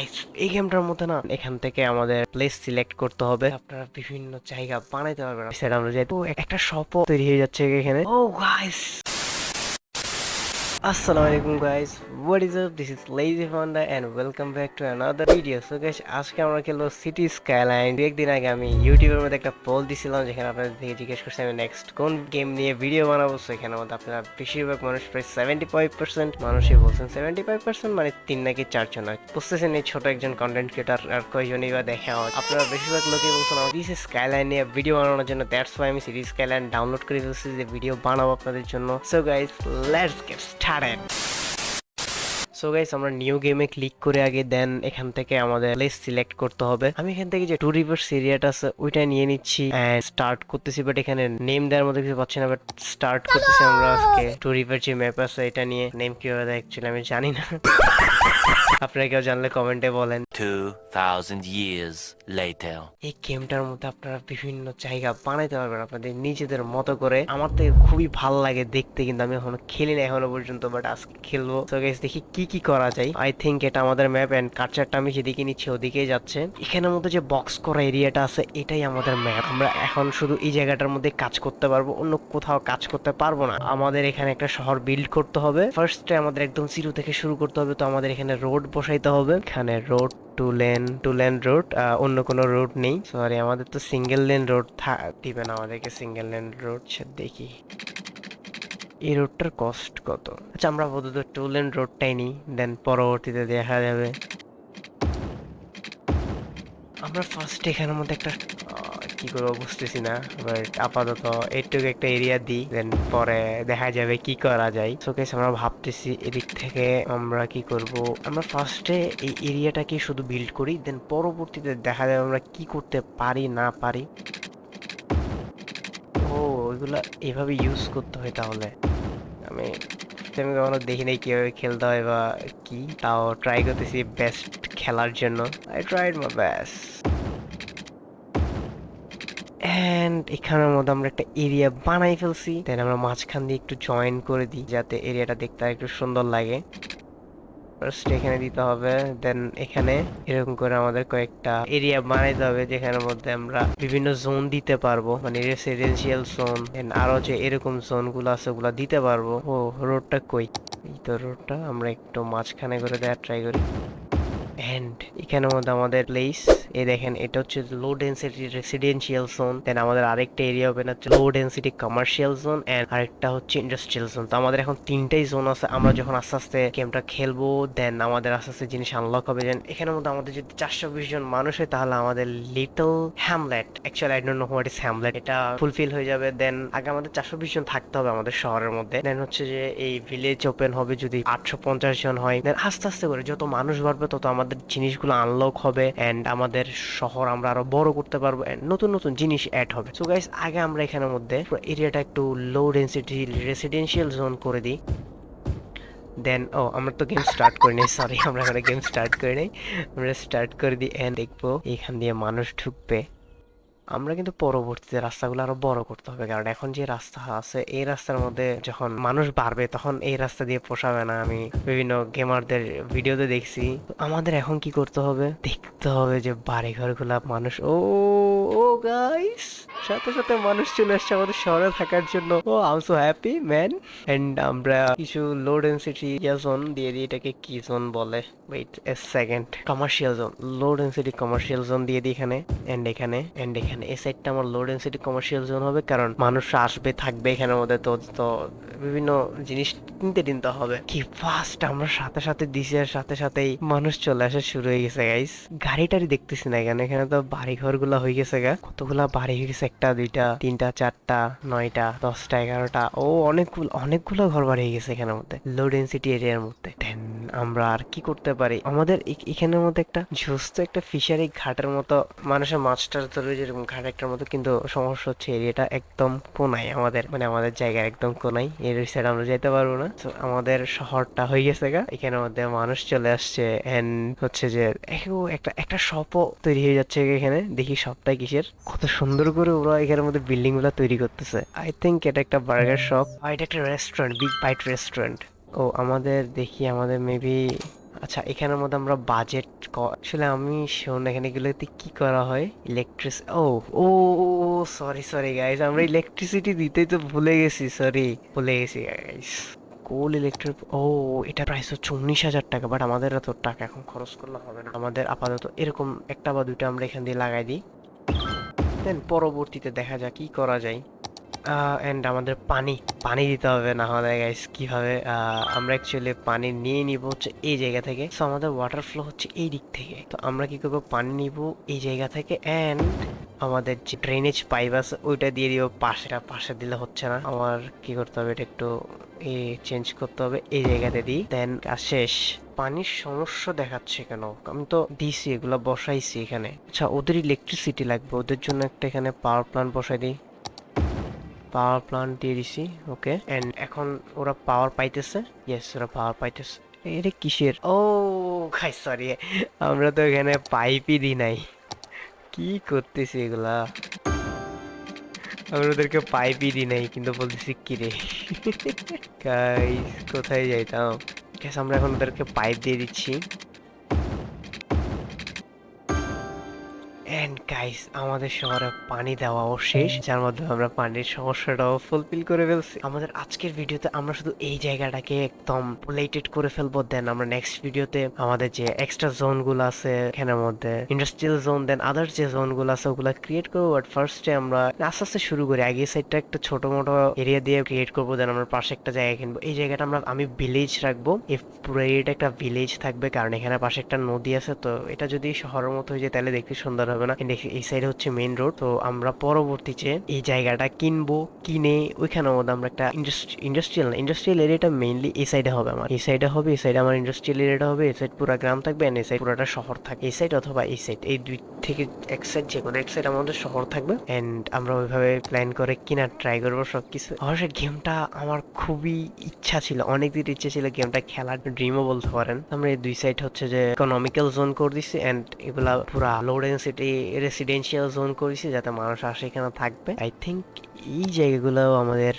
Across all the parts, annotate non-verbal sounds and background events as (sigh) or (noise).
Guys এই গেমটার মধ্যে না, এখান থেকে আমাদের প্লেস সিলেক্ট করতে হবে। আপনারা বিভিন্ন জায়গা বানাইতে পারবেন। সেটা আমরা তো একটা শপ তৈরি হয়ে যাচ্ছে এখানে। ও গাইস আসসালামু আলাইকুম guys what is up this is lazy Funda and welcome back to another video so guys আজকে আমরা খেলব সিটি স্কাইলাইন দু একদিন আগে আমি ইউটিউবের মধ্যে একটা পোল দিছিলাম, যেখানে আপনাদের থেকে জিজ্ঞেস করছি, আমি নেক্সট কোন গেম নিয়ে ভিডিও বানাবো? সো এখানে মধ্যে আপনারা বেশিরভাগ মানুষ, প্রায় সেভেন্টি ফাইভ পার্সেন্ট মানুষই বলছেন। সেভেন্টি ফাইভ পার্সেন্ট মানে তিন নাকি চারজন। হয় বুঝতেছেন এই ছোট একজন কন্টেন্ট ক্রিয়েটার আর কয়জনই বা দেখা হয়। আপনারা বেশিরভাগ লোকই বলছেন, আমার দিস স্কাইলাইন নিয়ে ভিডিও বানানোর জন্য। দ্যাটস ওয়াই আমি সিটি স্কাইলাইন ডাউনলোড করে ফেলছি, যে ভিডিও বানাবো আপনাদের জন্য। So guys let's get started so guys আমরা নিউ গেমে ক্লিক করে আগে দেন এখান থেকে আমাদের প্লেস সিলেক্ট করতে হবে। আমি এখান থেকে যে টু রিভার্স এরিয়াটা আছে ওইটা নিয়ে নিচ্ছি এন্ড স্টার্ট করতেছি বাট এখানে নেম দেওয়ার মধ্যে কিছু পাচ্ছি না বাট স্টার্ট করতেছি আমরা আজকে। টু রিভার যে ম্যাপ আছে এটা নিয়ে নেম কীভাবে দেয় অ্যাকচুয়ালি আমি জানি না। আপনারা কেউ জানলে কমেন্টে বলেন। 2,000 years later. এই গেমটার মধ্যে আপনারা বিভিন্ন জায়গা বানাইতে পারবেন আপনাদের নিজেদের মতো করে। আমার তো খুবই ভালো লাগে দেখতে কিন্তু আমি এখনও খেলি না এখনও পর্যন্ত বাট আজকে খেলব। তো গাইস দেখি কি কি করা যায়? আই থিঙ্ক এটা আমাদের ম্যাপ এন্ড কালচারটা আমি যেদিকে নিচ্ছি ওদিকেই যাচ্ছে। এখানের মধ্যে যে বক্স করা এরিয়াটা আছে, এটাই আমাদের ম্যাপ আমরা এখন শুধু এই জায়গাটার মধ্যে কাজ করতে পারব, অন্য কোথাও কাজ করতে পারব না। আমাদের এখানে একটা শহর বিল্ড করতে হবে। ফার্স্টে আমাদের একদম জিরো থেকে শুরু করতে হবে, তো আমাদের এখানে রোড বসাইতে হবে। এখানে road two lane two lane road অন্য কোনো রোড নেই। সরি আমাদের তো সিঙ্গেল লেন রোড দিবে না আমাদেরকে সিঙ্গেল লেন রোড দেখি। এই রোডটার কস্ট কত? আচ্ছা আমরা আপাতত টু লেন রোডটাই নিই দেন পরবর্তীতে দেখা যাবে। আমরা ফার্স্ট এখানের মধ্যে একটা কি করব বুঝতেছি না বাট আপাতত এইটুকু একটা এরিয়া দিই দেন পরে দেখা যাবে কি করা যায়। সো কেস আমরা ভাবতেছি এদিক থেকে আমরা কি করব? আমরা ফার্স্টে এই এরিয়াটাকে শুধু বিল্ড করি দেন পরবর্তীতে দেখা যাবে আমরা কি করতে পারি, না পারি। ও ওইগুলা এভাবে ইউজ করতে হয় তাহলে। আমি আমি কখনো দেখি নাই কীভাবে খেলতে হয় বা কি, তাও ট্রাই করতেছি বেস্ট খেলার জন্য। I tried my best and এখানের মধ্যে আমরা একটা এরিয়া বানাই ফেলছি। তাই আমরা মাঝখান দিয়ে একটু জয়েন করে দিই, যাতে এরিয়াটা দেখতে একটু সুন্দর লাগে। ফার্স্ট এখানে দিতে হবে দেন এখানে এরকম করে আমাদের কয়েকটা এরিয়া বানাইতে হবে, যেখানের মধ্যে আমরা বিভিন্ন জোন দিতে পারব মানে রেসিডেন্সিয়াল জোন আরও যে এরকম জোনগুলো আছে ওগুলা দিতে পারব। ও রোডটা কই? এই তো রোডটা আমরা একটু মাঝখানে করে দেওয়ার ট্রাই করি। এন্ড এখানের মধ্যে আমাদের প্লেস এই দেখেন, এটা হচ্ছে low density residential zone then আমাদের আরেকটা এরিয়া ওপেন হচ্ছে low density commercial zone and আরেকটা হচ্ছে ইন্ডাস্ট্রিয়াল জোন তো আমাদের এখন তিনটাই জোন আছে, আমরা যখন আস্তে আস্তে গেমটা খেলব দেন আমাদের আস্তে আস্তে জিনিস আনলক হবে। দেন এখানের মধ্যে আমাদের যদি চারশো বিশ জন মানুষ হয়, তাহলে আমাদের little hamlet actually I don't know what is hamlet এটা ফুলফিল হয়ে যাবে। দেন আগে আমাদের চারশো বিশ জন থাকতে হবে আমাদের শহরের মধ্যে। দেন হচ্ছে যে এই ভিলেজ ওপেন হবে যদি আটশো পঞ্চাশ জন হয়। দেন আস্তে আস্তে করে যত মানুষ বাড়বে, তত আমাদের জিনিসগুলো আনলক হবে অ্যান্ড আমাদের শহর আমরা আরও বড় করতে পারব নতুন নতুন জিনিস অ্যাড হবে। সো গাইস আগে আমরা এখানের মধ্যে এরিয়াটা একটু লো ডেন্সিটি রেসিডেন্সিয়াল জোন করে দিই। দেন ও আমরা তো গেম স্টার্ট করি নাই সরি আমরা এখানে গেম স্টার্ট করি নাই। আমরা স্টার্ট করে দিই অ্যান্ড দেখব এখান দিয়ে মানুষ ঢুকবে। আমরা কিন্তু পরবর্তীতে রাস্তাগুলো আরও বড় করতে হবে। কারণ এখন যে রাস্তা আছে, এই রাস্তার মধ্যে যখন মানুষ বাড়বে, তখন এই রাস্তা দিয়ে পোষাবে না। আমি বিভিন্ন গেমারদের ভিডিওতে দেখছি। আমাদের এখন কি করতে হবে? দেখতে হবে যে বাড়ি ঘরগুলা মানুষ, ও ও গাইস সাথে সাথে মানুষ চলে আসছে আমাদের শহরে থাকার জন্য। ও um so happy man and আমরা কিছু লো ডেন্সিটি জোন দিয়ে দিই, এটাকে কি জোন বলে? Wait a second commercial zone low density commercial zone দিয়ে দিই এখানে এন্ড এখানে এন্ড এখানে। এই সাইডটা আমার লো ডেন্সিটি কমার্শিয়াল জোন হবে, কারণ মানুষ আসবে, থাকবে এখানের মধ্যে, তো তো বিভিন্ন জিনিস কিনতে কিনতে হবে। কি ফাস্ট আমরা সাথে সাথে দিছি আর সাথে সাথেই মানুষ চলে আসা শুরু হয়ে গেছে গাইস গাড়ি টাড়ি দেখতেছি না এখানে এখানে তো বাড়ি ঘরগুলা হয়ে গেছে, গা। কতগুলা বাড়ি হয়ে গেছে, একটা, দুইটা, তিনটা, চারটা, নয়টা, দশটা, এগারোটা। ও, অনেকগুলো অনেকগুলো ঘর বাড়ি হয়ে গেছে এখানের মধ্যে লো ডেন্সিটি এরিয়ার মধ্যে। দেন আমরা আর কি করতে পারি? আমাদের এখানের মধ্যে একটা ঝুস্ত একটা ফিশারি ঘাটের মতো, মানুষের মাছটার ধরে যেরকম ঘাট একটার মতো কিন্তু সমস্যা হচ্ছে, এরিয়াটা একদম কোনায় আমাদের মানে আমাদের জায়গা একদম কোনায়, এর সাইড আমরা যেতে পারব না। তো আমাদের শহরটা হয়ে গেছে গা। এখানের মধ্যে মানুষ চলে আসছে এন্ড হচ্ছে যে একটা একটা শপও তৈরি হয়ে যাচ্ছে এখানে। দেখি শপটা কিসের? কত সুন্দর করে ওরা এখানের মধ্যে বিল্ডিংগুলা তৈরি করতেছে। আই থিঙ্ক এটা একটা বার্গার শপ আর এটা একটা রেস্টুরেন্ট বিগ বাইট রেস্টুরেন্ট ও, আমাদের দেখি, আমাদের মেবি আচ্ছা এখানের মধ্যে আমরা বাজেট আসলে আমি শোন এখানে এগুলোতে কি করা হয়? ইলেকট্রিস ও ও সরি সরি গাইস আমরা ইলেকট্রিসিটি দিতেই তো ভুলে গেছি সরি ভুলে গেছি গাইস কোল ইলেকট্রিক ও এটা প্রাইস হচ্ছে উনিশ হাজার টাকা বাট আমাদের এত টাকা এখন খরচ করলে হবে না। আমাদের আপাতত এরকম একটা বা দুইটা আমরা এখান দিয়ে লাগাই দিই। দেন পরবর্তীতে দেখা যাক কি করা যায়। এন্ড আমাদের পানি পানি দিতে হবে না হলে গাইস কীভাবে আমরা অ্যাকচুয়ালি পানি নিয়ে নিব হচ্ছে এই জায়গা থেকে। সো আমাদের ওয়াটার ফ্লো হচ্ছে এই দিক থেকে। তো আমরা কি করব? পানি নিব এই জায়গা থেকে অ্যান্ড আমাদের যে ড্রেনেজ পাইপ আছে, ওইটা দিয়ে দিব পাশেটা। পাশে দিলে হচ্ছে না। আমার কি করতে হবে? এটা একটু, এ চেঞ্জ করতে হবে এই জায়গাতে দিই দেন কাজ শেষ। পানির সমস্যা দেখাচ্ছে কেন? আমি তো দিছি, এগুলা বসাইছি এখানে। আচ্ছা ওদের ইলেকট্রিসিটি লাগবে। ওদের জন্য একটা এখানে পাওয়ার প্ল্যান্ট বসাই দিই। পাওয়ার প্লান্ট দিয়ে দিছি ওকে এন্ড এখন ওরা পাওয়ার পাইতেছে ইয়েস ওরা পাওয়ার পাইতেছে। এটা কিসের? ও, খাই সরি আমরা তো এখানে পাইপই দিই নাই। কি করতেছি এগুলা? আমরা ওদেরকে পাইপই দিই নাই, কিন্তু বলতেছি কি রে? (laughs) কোথায় যাইতাম? গ্যাস আমরা এখন ওদেরকে পাইপ দিয়ে দিচ্ছি। এন্ড গাইস আমাদের শহরে পানি দেওয়াও শেষ যার মাধ্যমে আমরা পানির সমস্যাটাও ফুলফিল করে ফেলছি। আমাদের আজকের ভিডিওতে আমরা শুধু এই জায়গাটাকে একদম পোলেটেড করে ফেলব দেন আমরা নেক্সট ভিডিওতে আমাদের যে এক্সট্রা জোনগুলো আছে এখানের মধ্যে ইন্ডাস্ট্রিয়াল জোন দেন আদার যে জোনগুলো আছে ওগুলো ক্রিয়েট করব। বাট ফার্স্টে আমরা আস্তে আস্তে শুরু করি। আগে সাইডটা একটা ছোট মোটো এরিয়া দিয়ে ক্রিয়েট করব দেন আমরা পাশে একটা জায়গা কিনবো। এই জায়গাটা আমরা আমি ভিলেজ রাখব। এই পুরো এরিয়াটা একটা ভিলেজ থাকবে কারণ এখানে পাশে একটা নদী আছে তো এটা যদি শহরের মতো হয়ে যায় তাহলে দেখতে সুন্দর হবে। না। And এই সাইডে হচ্ছে মেইন রোড তো আমরা পরবর্তীতে এই জায়গাটা কিনবো, কিনে ওইখানের মধ্যে আমরা একটা ইন্ডাস্ট্রিয়াল না ইন্ডাস্ট্রিয়াল এরিয়াটা মেইনলি এই সাইডে হবে আমার। এই সাইডে হবে, এই সাইডে আমার ইন্ডাস্ট্রিয়াল এরিয়াটা হবে, এই সাইড পুরো গ্রাম থাকবে and এই সাইড পুরোটা শহর থাকবে। এই সাইড অথবা এই সাইড এই দুই থেকে এক সাইড যে কোনো এক সাইড আমাদের শহর থাকবে। এন্ড আমরা ওইভাবে প্ল্যান করে কিনার ট্রাই করব সবকিছু। অবশ্য গেমটা আমার খুবই ইচ্ছা ছিল অনেক দিন ইচ্ছে ছিল গেমটা খেলার ড্রিমও বলতে পারেন আমরা এই দুই সাইড হচ্ছে যে ইকোনমিক্যাল জোন করে দিছি এন্ড এগুলা পুরা লো ডেন্সিটি রেসিডেন্সিয়াল জোন করেছি যাতে মানুষ আসে এখানে থাকবে। আই থিঙ্ক এই জায়গাগুলো আমাদের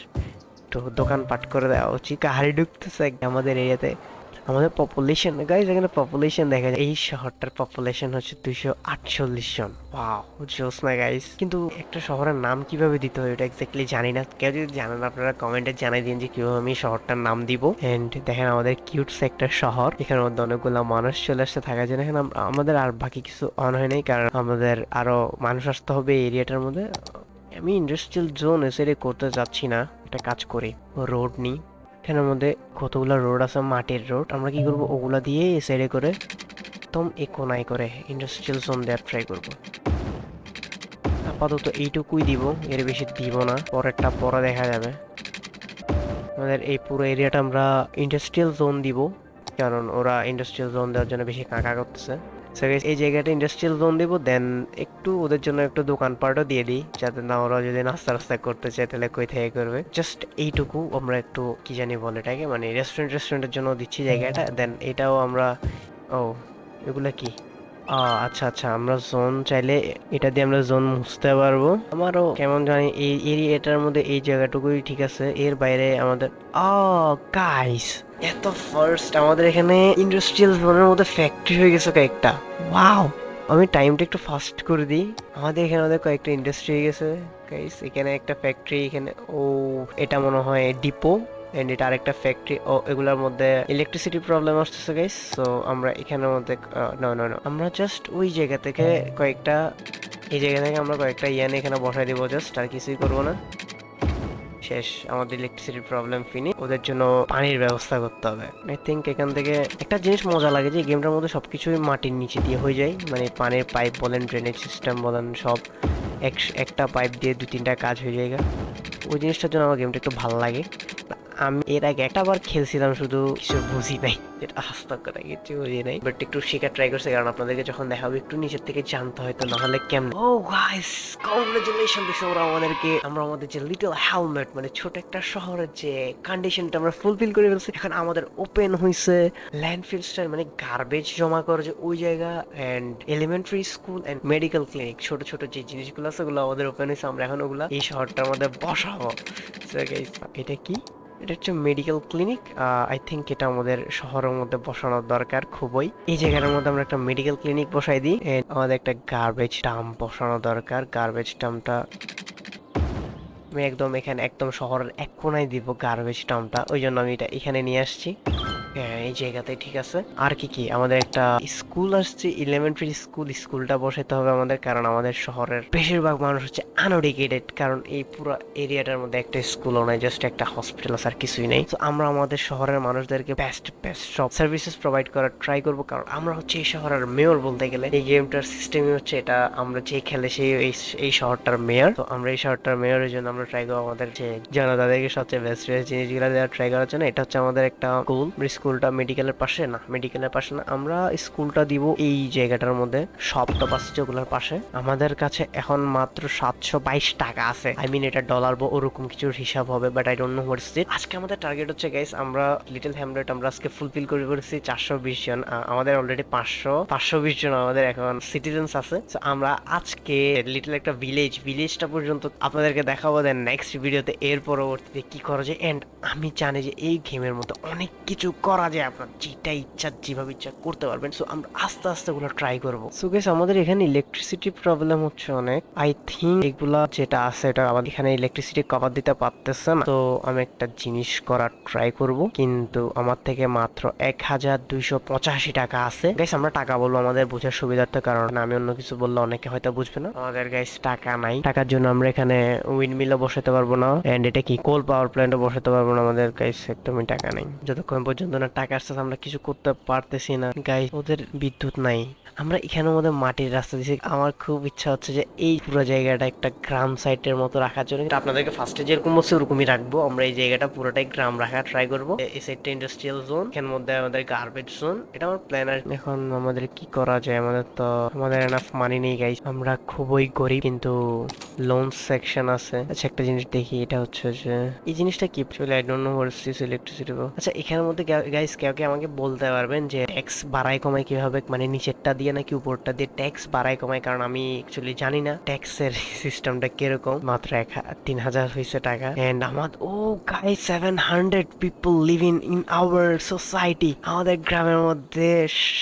একটু দোকানপাট করে দেওয়া উচিত। কাহারি ঢুকতেছে আমাদের এরিয়াতে। আমাদের পপুলেশন গাইজ এখানে পপুলেশন দেখা যায়। এই শহরটার পপুলেশন হচ্ছে দুইশো আটচল্লিশ জন। জোস না গাইজ কিন্তু একটা শহরের নাম কীভাবে দিতে হয় এটা এক্স্যাক্টলি জানি না। কেউ যদি জানেন, আপনারা কমেন্টে জানাই দিন যে কীভাবে আমি শহরটার নাম দিব। এন্ড দেখেন আমাদের কিউটস একটা শহর। এখানে মধ্যে অনেকগুলো মানুষ চলে আসতে থাকার জন্য। এখানে আমাদের আর বাকি কিছু অন হয় নাই কারণ আমাদের আরও মানুষ আসতে হবে এই এরিয়াটার মধ্যে। আমি ইন্ডাস্ট্রিয়াল জোন এসে করতে যাচ্ছি না। একটা কাজ করি। রোড নিই। এখানের মধ্যে কতগুলো রোড আছে, মাটির রোড। আমরা কি করব? ওগুলা দিয়ে এই সাইডে করে একদম এ কোনায় করে ইন্ডাস্ট্রিয়াল জোন দেওয়ার ট্রাই করব। আপাতত এইটুকুই দিব, এর বেশি দিব না। পরেরটা পরে দেখা যাবে। আমাদের এই পুরো এরিয়াটা আমরা ইন্ডাস্ট্রিয়াল জোন দিব, কারণ ওরা ইন্ডাস্ট্রিয়াল জোন দেওয়ার জন্য বেশি কাঁকা করতেছে। So এই জায়গাটা ইন্ডাস্ট্রিয়াল জোন দিব দেন একটু ওদের জন্য একটু দোকানপাটও দিয়ে দিই, যাতে না ওরা যদি নাস্তা রাস্তা করতে চায়, তাহলে কই থেকে করবে? জাস্ট এইটুকু আমরা একটু কি জানি বলে এটাকে মানে রেস্টুরেন্ট রেস্টুরেন্টের জন্য দিচ্ছি জায়গাটা দেন এটাও আমরা, ও, এগুলা কি? আচ্ছা আচ্ছা আমরা জোন চাইলে এটা দিয়ে আমরা জোন মুছতে পারব। আমারও কেমন জানি এই এরিয়াটার মধ্যে এই জায়গাটুকুই ঠিক আছে। এর বাইরে আমাদের ও গাইস এত ফার্স্ট আমাদের এখানে ইন্ডাস্ট্রিয়াল জোনের মধ্যে ফ্যাক্টরি হয়ে গেছে কয়েকটা। ওয়াও আমি টাইমটা একটু ফাস্ট করে দিই। আমাদের এখানে আমাদের কয়েকটা ইন্ডাস্ট্রি হয়ে গেছে। গাইস এখানে একটা ফ্যাক্টরি এখানে, ও, এটা মনে হয় ডিপো এন্ড এটা আরেকটা ফ্যাক্টরি ও, এগুলোর মধ্যে ইলেকট্রিসিটি প্রবলেম আসতেছে গাইস সো আমরা এখানের মধ্যে না না না আমরা জাস্ট ওই জায়গা থেকে কয়েকটা, এই জায়গা থেকে আমরা কয়েকটা ইয়ান এখানে বসাই দিব জাস্ট আর কিছুই করব না। শেষ, আমাদের ইলেকট্রিসিটির প্রবলেম ফিনি ওদের জন্য পানির ব্যবস্থা করতে হবে। আই থিঙ্ক এখান থেকে একটা জিনিস মজা লাগে যে গেমটার মধ্যে সবকিছুই মাটির নিচে দিয়ে হয়ে যায়। মানে পানির পাইপ বলেন ড্রেনেজ সিস্টেম বলেন, সব এক, একটা পাইপ দিয়ে দু তিনটা কাজ হয়ে যায় ওই জিনিসটার জন্য আমার গেমটা একটু ভালো লাগে। আমি এর আগে একটা বার খেলছিলাম, শুধু কিছু বুঝি নাই। যেটা আস্তা করে কিছু বুঝি নাই। বাট একটু শেখার ট্রাই করছে, কারণ আপনাদেরকে যখন দেখাবো, একটু নিচের থেকে জানতে হয় তো নাহলে কেমন। ও গাইস কংগ্রেচুলেশন দিছে ওরা আমাদেরকে। আমরা আমাদের যে লিটল হেলমেট মানে ছোট একটা শহরের যে কন্ডিশনটা আমরা ফুলফিল করে ফেলছি, এখন আমাদের ওপেন হইছে। ল্যান্ডফিল স্টাইল মানে গার্বেজ জমা করে যে ওই জায়গা and elementary school and medical clinic ছোট ছোট যে জিনিসগুলো আছে, ওগুলো আমাদের ওপেন হয়েছে আমরা এখন ওগুলা এই শহরটার মধ্যে বসাবো। এটা কি? এটা হচ্ছে মেডিকেল ক্লিনিক আই থিঙ্ক এটা আমাদের শহরের মধ্যে বসানোর দরকার খুবই। এই জায়গার মধ্যে আমরা একটা মেডিকেল ক্লিনিক বসাই দিই আমাদের একটা গার্বেজ ডাম্প বসানো দরকার। গার্বেজ টামটা আমি একদম এখানে, একদম শহরের এক কোনায় দিব গার্বেজ টামটা ওই জন্য আমি এটা এখানে নিয়ে আসছি। হ্যাঁ এই জায়গাতে, ঠিক আছে? আর কি কি? আমাদের একটা স্কুল আসছে ইলেমেন্টারি স্কুল স্কুলটা বসাতে হবে আমাদের, কারণ আমাদের শহরের বেশিরভাগ মানুষ হচ্ছে আনএডুকেটেড কারণ এই পুরো এরিয়াটার মধ্যে একটা স্কুলও নাই জাস্ট একটা হসপিটাল আছে আর কিছুই নেই। তো আমরা আমাদের শহরের মানুষদেরকে বেস্ট বেস্ট সব সার্ভিসেস প্রোভাইড করার ট্রাই করব, কারণ আমরা হচ্ছে এই শহরের মেয়র বলতে গেলে, এই গেমটার সিস্টেমই হচ্ছে এটা, আমরা যে খেলে সেই, এই শহরটার মেয়র তো, আমরা এই শহরটার মেয়রের জন্য আমরা ট্রাই করব আমাদের যে জনতাদেরকে সবচেয়ে বেস্ট বেস্ট জিনিসগুলো দেওয়ার ট্রাই করার জন্য। এটা হচ্ছে আমাদের একটা স্কুল স্কুলটা মেডিকেলের পাশে? না মেডিকেলের পাশে না। আমরা স্কুলটা দিব এই জায়গাটার মধ্যে আছে যেগুলোর পাশে। আমাদের কাছে এখন মাত্র সাতশো বাইশ টাকা আছে। আই মিন এটা ডলার বা ওরকম কিছুর হিসাব হবে but I don't know what's it আজকে আমাদের টার্গেট হচ্ছে গাইস আমরা লিটল হ্যামলেট আমরা আজকে ফুলফিল করে করেছি চারশো বিশ জন। আমাদের অলরেডি পাঁচশো পাঁচশো বিশ জন আমাদের এখন সিটিজেন্স আছে। So, আমরা আজকে লিটল একটা ভিলেজ ভিলেজটা পর্যন্ত আপনাদেরকে দেখাবো দেন নেক্সট ভিডিওতে এর পরবর্তীতে কি করা যায়। এন্ড আমি জানি যে এই গেমের মধ্যে অনেক কিছু করা যায় আপনার যেটা ইচ্ছা, যেভাবে ইচ্ছা করতে পারবেন। সো আমরা আস্তে আস্তে ওগুলো ট্রাই করব। সো গেস আমাদের এখানে ইলেকট্রিসিটি প্রবলেম হচ্ছে অনেক। আই থিঙ্ক এগুলা যেটা আছে, এটা আমাদের এখানে ইলেকট্রিসিটি কভার দিতে পারতেছে না। তো, আমি একটা জিনিস করার ট্রাই করব। কিন্তু আমার থেকে মাত্র এক হাজার দুইশো পঁচাশি টাকা আছে। গাইস আমরা টাকা বলব আমাদের বোঝার সুবিধার্থে, কারণ আমি অন্য কিছু বললে অনেকে হয়তো বুঝবে না। আমাদের গাইস টাকা নাই। টাকার জন্য আমরা এখানে উইন্ড মিলও বসাতে পারব না। এন্ড এটা কি কোল পাওয়ার প্ল্যান্টও বসাতে পারব না আমাদের গাইস একদমই টাকা নাই। যতক্ষণ পর্যন্ত না টাকা আসছে আমরা কিছু করতে পারতেছি না। গাইস ওদের বিদ্যুৎ নাই। আমরা এখানের মধ্যে মাটির রাস্তা দিছি আমার খুব ইচ্ছা হচ্ছে যে এই পুরো জায়গাটা একটা গ্রাম সাইটের মতো রাখার জন্য। আপনাদেরকে ফার্স্টে যেরকম বলছে, ওরকমই রাখব। আমরা এই জায়গাটা পুরোটাই গ্রাম রাখার ট্রাই করব। এই সাইডটা ইন্ডাস্ট্রিয়াল জোন এখানের মধ্যে আমাদের গার্বেজ জোন এটা আমার প্ল্যান এখন আমাদের কি করা যায়? আমাদের তো, আমাদের এনাফ মানি নেই গাইস আমরা খুবই গরিব, কিন্তু লোন সেকশন আছে। আচ্ছা একটা জিনিস দেখি। এটা হচ্ছে যে, এই জিনিসটা কি? চলে I don't know what's this electricity আচ্ছা এখানের মধ্যে গাইস কেউ কেউ আমাকে বলতে পারবেন যে ট্যাক্স বাড়ায় কমায় কীভাবে? মানে নিচেরটা দিয়ে নাকি উপরটা দিয়ে ট্যাক্স বাড়ায় কমায়? কারণ আমি অ্যাকচুয়ালি জানি না ট্যাক্সের সিস্টেমটা (laughs) কীরকম। মাত্র এক তিন হাজার হয়েছে টাকা। এন্ড আমার ও guys seven hundred people living in our society আমাদের গ্রামের মধ্যে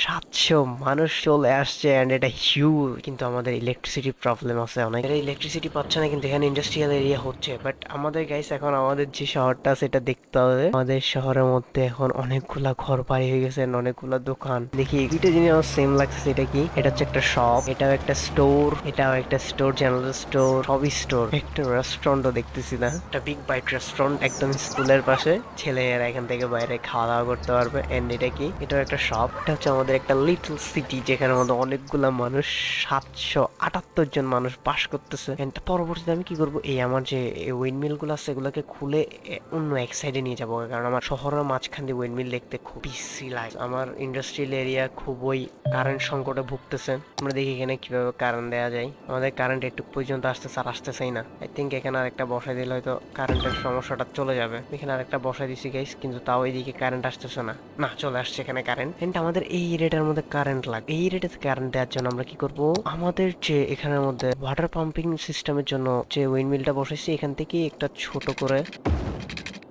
সাতশো মানুষ চলে আসছে এন্ড এটা হিউজ কিন্তু আমাদের ইলেকট্রিসিটি প্রবলেম আছে অনেক। ইলেকট্রিসিটি পাচ্ছে না, কিন্তু এখানে ইন্ডাস্ট্রিয়াল এরিয়া হচ্ছে। বাট আমাদের গাইস এখন আমাদের যে শহরটা এটা দেখতে হবে। আমাদের শহরের মধ্যে এখন অনেকগুলা ঘর বাড়ি হয়ে গেছে অনেকগুলা দোকান। দেখি দুইটা জিনিস আমার সেম লাগছে এটা কি? এটা হচ্ছে একটা শপ এটাও একটা স্টোর এটাও একটা স্টোর জেনারেল স্টোর সবই স্টোর একটা রেস্টুরেন্টও দেখতেছি না। একটা বিগ বাইট রেস্টুরেন্ট একদম স্কুলের পাশে। ছেলেরা এখান থেকে বাইরে খাওয়া দাওয়া করতে পারবে। এন্ড এটা কি? এটাও একটা শপ এটা হচ্ছে আমাদের একটা লিটল সিটি যেখানে মধ্যে অনেকগুলা মানুষ, সাতশো আটাত্তর জন মানুষ বাস করতেছে। and পরবর্তীতে আমি কি করব? এই আমার যে উইন্ডমিলগুলো আছে, এগুলোকে খুলে অন্য এক সাইডে নিয়ে যাব। কারণ আমার শহরের মাঝখান দিয়ে উইন্ডমিল দেখতে খুব বিশ্রী লাগে আমার ইন্ডাস্ট্রিয়াল এরিয়া খুবই কারেন্ট সংকটে ভুগতেছে। আমরা দেখি এখানে কীভাবে কারেন্ট দেওয়া যায়। আমাদের কারেন্ট একটু পর্যন্ত আসতেছে, আর আসতেছেই না। আই থিঙ্ক এখানে আরেকটা বসাই দিলে হয়তো কারেন্টের সমস্যাটা চলে যাবে। এখানে আরেকটা বসাই দিছি গাইস কিন্তু তাও এইদিকে কারেন্ট আসতেছে না। না, চলে আসছে এখানে কারেন্ট এন্ড আমাদের এই এরিয়াটার মধ্যে কারেন্ট লাগে এই এরিয়াতে কারেন্ট দেওয়ার জন্য আমরা কি করব? আমাদের যে এখানের মধ্যে ওয়াটার পাম্পিং সিস্টেমের জন্য যে উইন্ডমিলটা বসাইছি, এখান থেকে একটা ছোট করে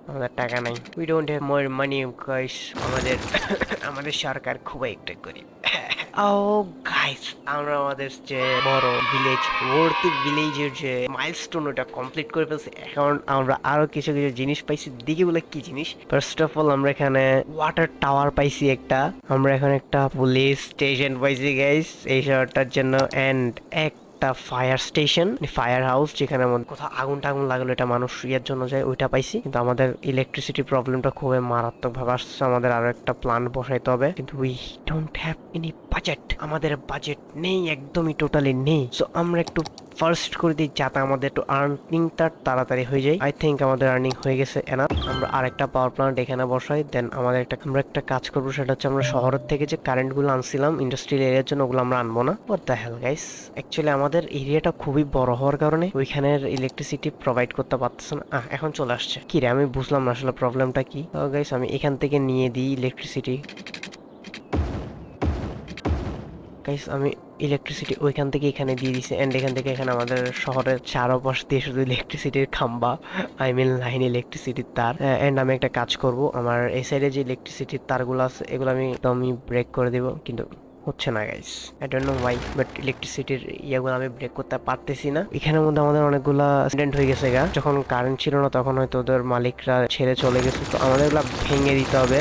আমাদের টাকা নাই। We don't have more money guys আমাদের আমাদের সরকার খুবই একটা গরিব ও গাইস আমরা আমাদের যে বড় ভিলেজ ওয়ার্থ ভিলেজের যে মাইলস্টোন ওটা কমপ্লিট করে ফেলছি। এখন আমরা আরও কিছু কিছু জিনিস পাইছি। দেখি বলে কি জিনিস? ফার্স্ট অফ অল আমরা এখানে ওয়াটার টাওয়ার পাইছি একটা। আমরা এখন একটা পুলিশ স্টেশন পাইছি গাইস এই শহরটার জন্য। এন্ড এক একটা ফায়ার স্টেশন ফায়ার হাউস যেখানে কোথাও আগুন টাগুন লাগল এটা মানুষ ইয়ের জন্য যায়, ওইটা পাইছি। কিন্তু আমাদের ইলেকট্রিসিটি প্রবলেমটা খুবই মারাত্মক ভাবে আসছে। আমাদের আরও একটা প্ল্যান বসাইতে হবে। কিন্তু we don't have any budget আমাদের বাজেট নেই, একদমই টোটালি নেই। সো আমরা একটু ফার্স্ট করে দিই যাতে আমাদের একটু আর্নিংটা তাড়াতাড়ি হয়ে যায়। আই থিঙ্ক আমাদের আর্নিং হয়ে গেছে এনাফ আমরা আরেকটা পাওয়ার প্ল্যান্ট এখানে বসাই দেন আমাদের একটা আমরা একটা কাজ করব, সেটা হচ্ছে আমরা শহরের থেকে যে কারেন্টগুলো আনছিলাম ইন্ডাস্ট্রিয়াল এরিয়ার জন্য ওগুলো আমরা আনব না। What the hell guys actually আমাদের এরিয়াটা খুবই বড় হওয়ার কারণে ওইখানের ইলেকট্রিসিটি প্রোভাইড করতে পারতেছে না। এখন চলে আসছে। কি রে, আমি বুঝলাম না আসলে প্রবলেমটা কি। গাইস আমি এখান থেকে নিয়ে দিই ইলেকট্রিসিটি গাইস আমি ইলেকট্রিসিটি ওইখান থেকে এখানে দিয়ে দিছি এন্ড এখান থেকে এখানে আমাদের শহরের চারপাশ দিয়ে শুধু ইলেকট্রিসিটির খাম্বা আই মিন লাইন ইলেকট্রিসিটির তার। এন্ড আমি একটা কাজ করব, আমার এই সাইডে যে ইলেকট্রিসিটির তারগুলো আছে, এগুলো আমি একদমই ব্রেক করে দেব, কিন্তু হচ্ছে না guys I don't know why but ইলেকট্রিসিটির ইয়েগুলো আমি ব্রেক করতে পারতেছি না। এখানের মধ্যে আমাদের অনেকগুলা অ্যাক্সিডেন্ট হয়ে গেছে গা। যখন কারেন্ট ছিল না, তখন হয়তো ওদের মালিকরা ছেড়ে চলে গেছে, তো আমাদের এগুলা ভেঙে দিতে হবে।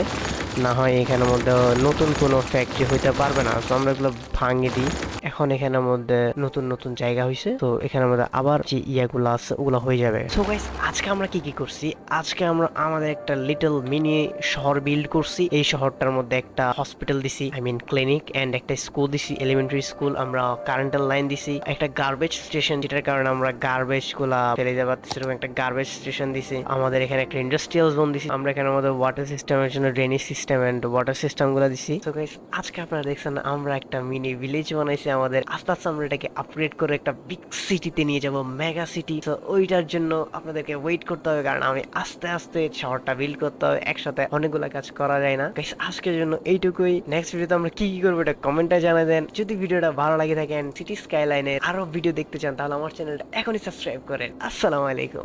না হয় এখানের মধ্যে নতুন কোনো ফ্যাক্টরি হইতে পারবে না। তো আমরা এগুলো ভাঙিয়ে দিই। এখন এখানের মধ্যে নতুন নতুন জায়গা হয়েছে তো এখানের মধ্যে আবার যে ইয়াগুলো আছে, ওগুলো হয়ে যাবে। সো গাইস আজকে আমরা কি কি করছি? আজকে আমরা আমাদের একটা লিটল মিনি শহর বিল্ড করছি। এই শহরটার মধ্যে একটা হসপিটাল দিছি আই মিন ক্লিনিক এন্ড একটা স্কুল দিছি এলিমেন্টারি স্কুল আমরা কারেন্টাল লাইন দিছি। একটা গার্বেজ স্টেশন যেটার কারণে আমরা গার্বেজগুলা ফেলে পারতেছি এরকম একটা গার্বেজ স্টেশন দিছি। আমাদের এখানে একটা ইন্ডাস্ট্রিয়াল জোন দিছি। আমরা এখানে আমাদের ওয়াটার সিস্টেমের জন্য ড্রেনেজ সিস্টেম এন্ড ওয়াটার সিস্টেমগুলো দিছি। তো গাইস আজকে আপনারা দেখছেন আমরা একটা মিনি ভিলেজ বানাইছি আমাদের। আস্তে আস্তে আমরা এটাকে আপগ্রেড করে একটা বিগ সিটিতে নিয়ে যাব মেগা সিটি তো ওইটার জন্য আপনাদেরকে ওয়েট করতে হবে, কারণ আমি আস্তে আস্তে শহরটা বিল্ড করতে হবে। একসাথে অনেকগুলো কাজ করা যায় না। গাইস আজকের জন্য এইটুকুই। নেক্সট ভিডিওতে আমরা কি কি করব এটা কমেন্টে জানাই দেন। যদি ভিডিওটা ভালো লাগে থাকেন সিটি স্কাইলাইনের আরও ভিডিও দেখতে চান, তাহলে আমার চ্যানেলটা এখনই সাবস্ক্রাইব করেন। আসসালামু আলাইকুম।